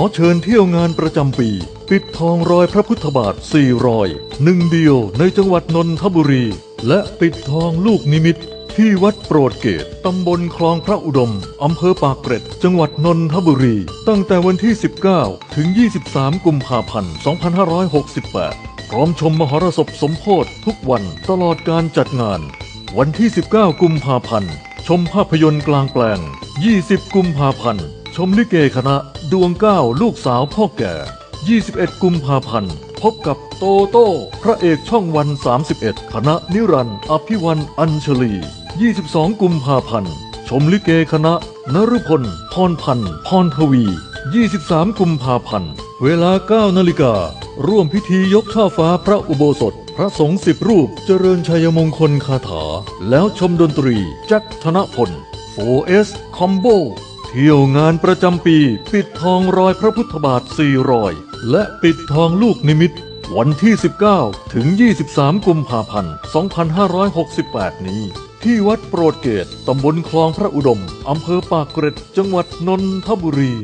อเชิญเที่ยวงานประจำปี ปิดทองรอยพระพุทธบาทสี่รอย หนึ่งเดียวในจังหวัดนนทบุรี และปิดทองลูกนิมิตที่วัดโปรดเกต ตำบลคลองพระอุดม อำเภอปากเกร็ด จังหวัดนนทบุรี ตั้งแต่วันที่ 19 ถึง 23 กุมภาพันธ์ 2568 พร้อมชมมหรสพสมโพธทุกวันตลอดการจัดงาน วันที่ 19 กุมภาพันธ์ ชมภาพยนตร์กลางแปลง 20 กุมภาพันธ์ ชมลิเกคณะ ดวงเก้าลูกสาวพ่อแก่ 21 กุมภาพันธ์ พบกับโตโต้ พระเอกช่องวัน 31 คณะนิรันดร์อภิวันอัญชลี 22 กุมภาพันธ์ ชมลิเกคณะนรุพล พรพันธ์ พรทวี 23 กุมภาพันธ์ เวลา 9 นาฬิกา ร่วมพิธียกช่อฟ้าพระอุโบสถ พระสงฆ์สิบรูปเจริญชัยมงคลคาถา แล้วชมดนตรีแจ็คธนพล 4S Combo เที่ยวงานประจำปี ปิดทองรอยพระพุทธบาทสี่รอย และปิดทองลูกนิมิต วันที่ 19 ถึง 23 กุมภาพันธ์ 2568 นี้ ที่วัดโปรดเกตตำบลคลองพระอุดม อำเภอปากเกร็ด จังหวัดนนทบุรี